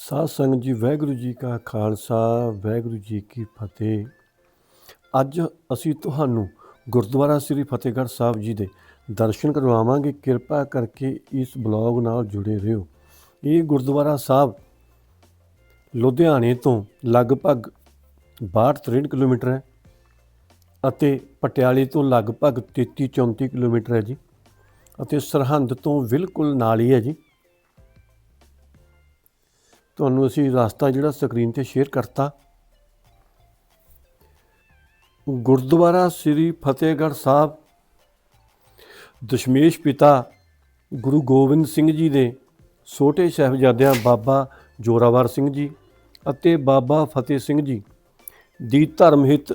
ਸਾਧ ਸੰਗਤ ਜੀ, ਵਾਹਿਗੁਰੂ ਜੀ ਕਾ ਖਾਲਸਾ, ਵਾਹਿਗੁਰੂ ਜੀ ਕੀ ਫਤਿਹ। ਅੱਜ ਅਸੀਂ ਤੁਹਾਨੂੰ ਗੁਰਦੁਆਰਾ ਸ੍ਰੀ ਫਤਿਹਗੜ੍ਹ ਸਾਹਿਬ ਜੀ ਦੇ ਦਰਸ਼ਨ ਕਰਵਾਵਾਂਗੇ। ਕਿਰਪਾ ਕਰਕੇ ਇਸ ਬਲੌਗ ਨਾਲ ਜੁੜੇ ਰਹੋ। ਇਹ ਗੁਰਦੁਆਰਾ ਸਾਹਿਬ ਲੁਧਿਆਣੇ ਤੋਂ ਲਗਭਗ 62-63 ਕਿਲੋਮੀਟਰ ਹੈ ਅਤੇ ਪਟਿਆਲੇ ਤੋਂ ਲਗਭਗ 33-34 ਕਿਲੋਮੀਟਰ ਹੈ ਜੀ ਅਤੇ ਸਰਹੰਦ ਤੋਂ ਬਿਲਕੁਲ ਨਾਲ ਹੀ ਹੈ ਜੀ। ਤੁਹਾਨੂੰ ਅਸੀਂ ਰਸਤਾ ਜਿਹੜਾ ਸਕਰੀਨ ਤੇ ਸ਼ੇਅਰ ਕਰਤਾ। ਗੁਰਦੁਆਰਾ ਸ੍ਰੀ ਫਤਿਹਗੜ੍ਹ ਸਾਹਿਬ। ਦਸ਼ਮੇਸ਼ ਪਿਤਾ ਗੁਰੂ ਗੋਬਿੰਦ ਸਿੰਘ ਜੀ ਦੇ ਛੋਟੇ ਸਾਹਿਬਜ਼ਾਦਿਆਂ ਬਾਬਾ ਜੋਰਾਵਰ ਸਿੰਘ ਜੀ ਅਤੇ ਬਾਬਾ ਫਤਿਹ ਸਿੰਘ ਜੀ ਦੀ ਧਰਮ ਹਿੱਤ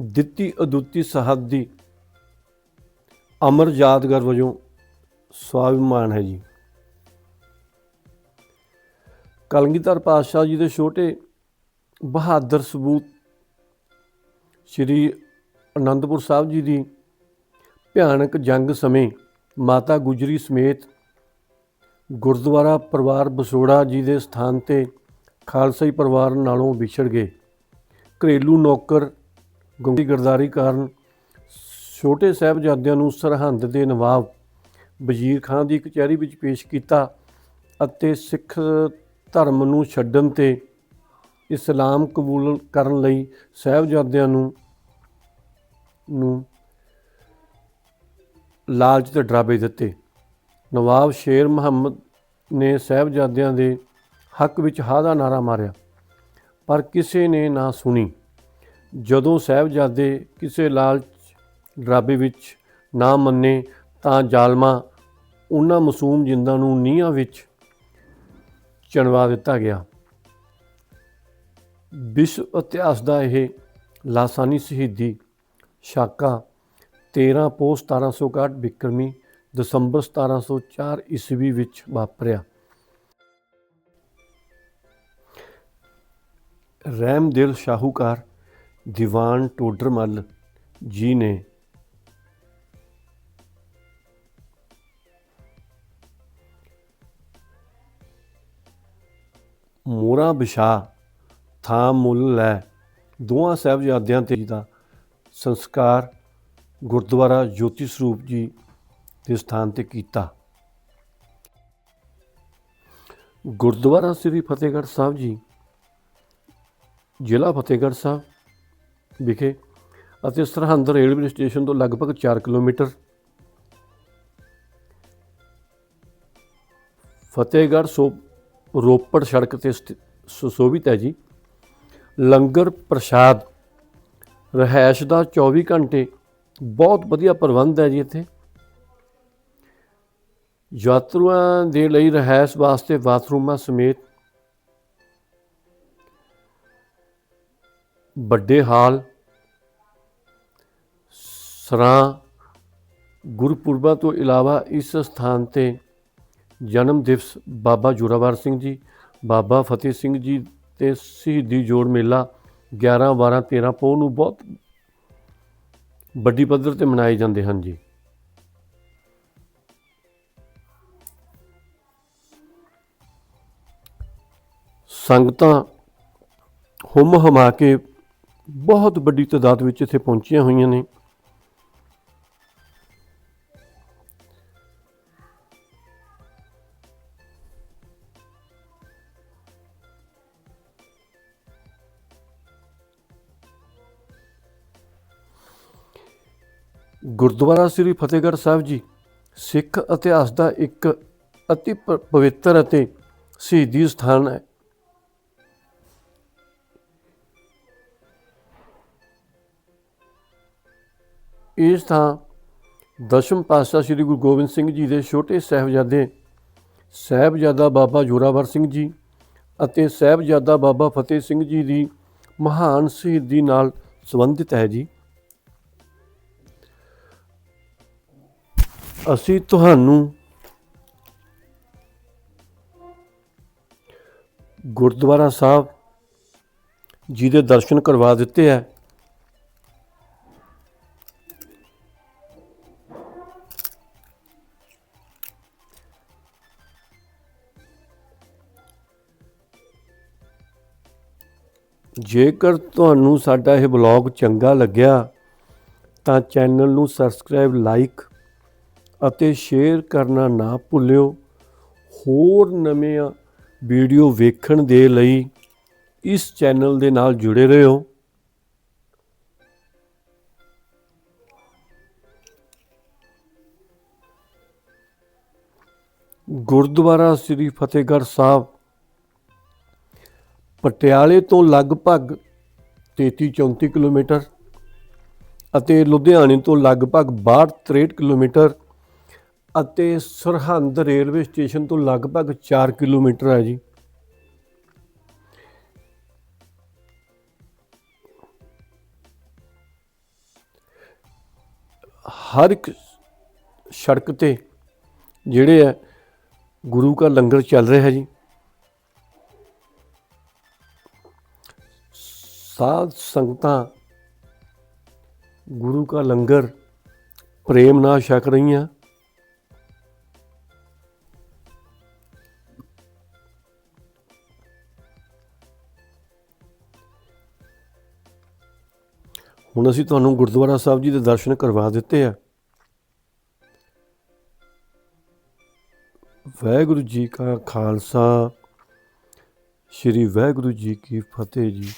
ਦਿੱਤੀ ਅਦੁੱਤੀ ਸਾਹਿਬ ਅਮਰ ਯਾਦਗਾਰ ਵਜੋਂ ਸਵਾਭਿਮਾਨ ਹੈ ਜੀ। ਕਲਗੀਧਰ ਪਾਤਸ਼ਾਹ ਜੀ ਦੇ ਛੋਟੇ ਬਹਾਦਰ ਸਬੂਤ ਸ੍ਰੀ ਅਨੰਦਪੁਰ ਸਾਹਿਬ ਜੀ ਦੀ ਭਿਆਨਕ ਜੰਗ ਸਮੇਂ ਮਾਤਾ ਗੁਜਰੀ ਸਮੇਤ ਗੁਰਦੁਆਰਾ ਪਰਿਵਾਰ ਬਸੋੜਾ ਜੀ ਦੇ ਸਥਾਨ ਤੇ ਖਾਲਸਾਈ ਪਰਿਵਾਰ ਨਾਲੋਂ ਵਿਛੜ ਗਏ। ਘਰੇਲੂ ਨੌਕਰ ਗੁੰਗੀ ਗਰਦਾਰੀ ਕਾਰਨ ਛੋਟੇ ਸਾਹਿਬਜ਼ਾਦਿਆਂ ਨੂੰ ਸਰਹੰਦ ਦੇ ਨਵਾਬ ਵਜ਼ੀਰ ਖਾਨ ਦੀ ਕਚਹਿਰੀ ਵਿੱਚ ਪੇਸ਼ ਕੀਤਾ ਅਤੇ ਸਿੱਖ ਧਰਮ ਨੂੰ ਛੱਡਣ ਤੇ ਇਸਲਾਮ ਕਬੂਲ ਕਰਨ ਲਈ ਸਾਹਿਬਜ਼ਾਦਿਆਂ ਨੂੰ ਨੂੰ ਲਾਲਚ ਤੇ ਡਰਾਵੇ ਦਿੱਤੇ। ਨਵਾਬ ਸ਼ੇਰ ਮੁਹੰਮਦ ਨੇ ਸਾਹਿਬਜ਼ਾਦਿਆਂ ਦੇ ਹੱਕ ਵਿੱਚ ਹਾ ਦਾ ਨਾਰਾ ਮਾਰਿਆ, ਪਰ ਕਿਸੇ ਨੇ ਨਾ ਸੁਣੀ। ਜਦੋਂ ਸਾਹਿਬਜ਼ਾਦੇ ਕਿਸੇ ਲਾਲਚ, ਡਰਾਬੇ ਵਿੱਚ ਨਾ ਮੰਨੇ ਤਾਂ ਜ਼ਾਲਮਾ ਉਹਨਾਂ ਮਾਸੂਮ ਜਿੰਦਾਂ ਨੂੰ ਨੀਹਾਂ ਵਿੱਚ ਚਣਵਾ ਦਿੱਤਾ ਗਿਆ। ਵਿਸ਼ਵ ਇਤਿਹਾਸ ਦਾ ਇਹ ਲਾਸਾਨੀ ਸ਼ਹੀਦੀ ਸ਼ਾਕਾ 13 ਪੋਹ 1761 ਬਿਕਰਮੀ ਦਸੰਬਰ 1704 ਈਸਵੀ ਵਿੱਚ ਵਾਪਰਿਆ। ਰਹਿਮਦਿਲ ਸ਼ਾਹੂਕਾਰ ਦੀਵਾਨ ਟੋਡਰਮਲ ਜੀ ਨੇ ਮੋਰਾ ਵਿਛਾ ਥਾਂ ਮੁੱਲ ਲੈ। ਦੋਹਾਂ ਸਾਹਿਬਜ਼ਾਦਿਆਂ ਤੇ ਜੀ ਦਾ ਸੰਸਕਾਰ ਗੁਰਦੁਆਰਾ ਜੋਤੀ ਸਰੂਪ ਜੀ ਦੇ ਸਥਾਨ ਤੇ ਕੀਤਾ। ਗੁਰਦੁਆਰਾ ਸ੍ਰੀ ਫਤਿਹਗੜ੍ਹ ਸਾਹਿਬ ਜੀ, ਜ਼ਿਲ੍ਹਾ ਫਤਿਹਗੜ੍ਹ ਸਾਹਿਬ ਵਿਖੇ ਅਤੇ ਸਰਹੰਦ ਰੇਲਵੇ ਸਟੇਸ਼ਨ ਤੋਂ ਲਗਭਗ 4 ਕਿਲੋਮੀਟਰ ਫਤਿਹਗੜ੍ਹ ਸੋ ਰੋਪੜ ਸੜਕ ਤੇ ਸੁਸ਼ੋਭਿਤ ਹੈ ਜੀ। ਲੰਗਰ ਪ੍ਰਸ਼ਾਦ ਰਹਿائش ਦਾ 24 ਘੰਟੇ ਬਹੁਤ ਵਧੀਆ ਪ੍ਰਬੰਧ ਹੈ ਜੀ ਇੱਥੇ। ਯਾਤਰੂਆਂ ਦੇ ਲਈ ਰਹਿائش ਵਾਸਤੇ ਬਾਥਰੂਮਾਂ ਸਮੇਤ ਵੱਡੇ ਹਾਲ, ਸਰਾਂ ਗੁਰਪੁਰਬਾ ਤੋਂ ਇਲਾਵਾ ਇਸ ਸਥਾਨ ਤੇ ਜਨਮ ਦਿਵਸ ਬਾਬਾ ਜੋਰਾਵਰ ਸਿੰਘ ਜੀ, ਬਾਬਾ ਫਤਿਹ ਸਿੰਘ ਜੀ ਤੇ ਸ਼ਹੀਦੀ ਜੋੜ ਮੇਲਾ 11 12 13 ਪੋਹ ਨੂੰ ਬਹੁਤ ਵੱਡੀ ਪੱਧਰ ਤੇ ਮਨਾਏ ਜਾਂਦੇ ਹਨ ਜੀ। ਸੰਗਤਾਂ ਹੁਮ ਹਮਾ ਕੇ ਬਹੁਤ ਵੱਡੀ ਤਾਦਾਦ ਵਿੱਚ ਇੱਥੇ ਪਹੁੰਚੀਆਂ ਹੋਈਆਂ ਨੇ। ਗੁਰਦੁਆਰਾ ਸ੍ਰੀ ਫਤਿਹਗੜ੍ਹ ਸਾਹਿਬ ਜੀ, ਸਿੱਖ ਇਤਿਹਾਸ ਦਾ ਇੱਕ ਅਤੀ ਪਵਿੱਤਰ ਅਤੇ ਸ਼ਹੀਦੀ ਸਥਾਨ ਹੈ। ਇਹ ਥਾਂ ਦਸ਼ਮ ਪਾਤਸ਼ਾਹ ਸ੍ਰੀ ਗੁਰੂ ਗੋਬਿੰਦ ਸਿੰਘ ਜੀ ਦੇ ਛੋਟੇ ਸਾਹਿਬਜ਼ਾਦੇ ਸਾਹਿਬਜ਼ਾਦਾ ਬਾਬਾ ਜੋਰਾਵਰ ਸਿੰਘ ਜੀ ਅਤੇ ਸਾਹਿਬਜ਼ਾਦਾ ਬਾਬਾ ਫਤਿਹ ਸਿੰਘ ਜੀ ਦੀ ਮਹਾਨ ਸ਼ਹੀਦੀ ਨਾਲ ਸੰਬੰਧਿਤ ਹੈ ਜੀ। ਅਸੀਂ ਤੁਹਾਨੂੰ ਗੁਰਦੁਆਰਾ ਸਾਹਿਬ ਜੀ ਦੇ ਦਰਸ਼ਨ ਕਰਵਾ ਦਿੱਤੇ ਹੈ। ਜੇਕਰ ਤੁਹਾਨੂੰ ਸਾਡਾ ਇਹ ਬਲੌਗ ਚੰਗਾ ਲੱਗਿਆ ਤਾਂ ਚੈਨਲ ਨੂੰ ਸਬਸਕ੍ਰਾਈਬ, ਲਾਈਕ ਅਤੇ ਸ਼ੇਅਰ ਕਰਨਾ ਨਾ ਭੁੱਲਿਓ। ਹੋਰ ਨਵੀਆਂ ਵੀਡੀਓ ਵੇਖਣ ਦੇ ਲਈ ਇਸ ਚੈਨਲ ਦੇ ਨਾਲ ਜੁੜੇ ਰਹੋ। ਗੁਰਦੁਆਰਾ ਸ੍ਰੀ ਫਤਿਹਗੜ੍ਹ ਸਾਹਿਬ, ਪਟਿਆਲੇ ਤੋਂ ਲਗਭਗ 33-34 ਕਿਲੋਮੀਟਰ ਅਤੇ ਲੁਧਿਆਣੇ ਤੋਂ ਲਗਭਗ 62-63 ਕਿਲੋਮੀਟਰ ਅਤੇ ਸਰਹੰਦ ਰੇਲਵੇ ਸਟੇਸ਼ਨ ਤੋਂ ਲਗਭਗ 4 ਕਿਲੋਮੀਟਰ ਹੈ ਜੀ। ਹਰ ਇੱਕ ਸੜਕ ਤੇ ਜਿਹੜੇ ਹੈ ਗੁਰੂ ਕਾ ਲੰਗਰ ਚੱਲ ਰਿਹਾ ਹੈ ਜੀ। ਸਾਧ ਸੰਗਤਾਂ ਗੁਰੂ ਕਾ ਲੰਗਰ ਪ੍ਰੇਮ ਨਾਲ ਛਕ ਰਹੀਆਂ। ਹੁਣ ਅਸੀਂ ਤੁਹਾਨੂੰ ਗੁਰਦੁਆਰਾ ਸਾਹਿਬ ਜੀ ਦੇ ਦਰਸ਼ਨ ਕਰਵਾ ਦਿੱਤੇ ਆ। ਵਾਹਿਗੁਰੂ ਜੀ ਕਾ ਖਾਲਸਾ, ਸ੍ਰੀ ਵਾਹਿਗੁਰੂ ਜੀ ਕੀ ਫਤਿਹ ਜੀ।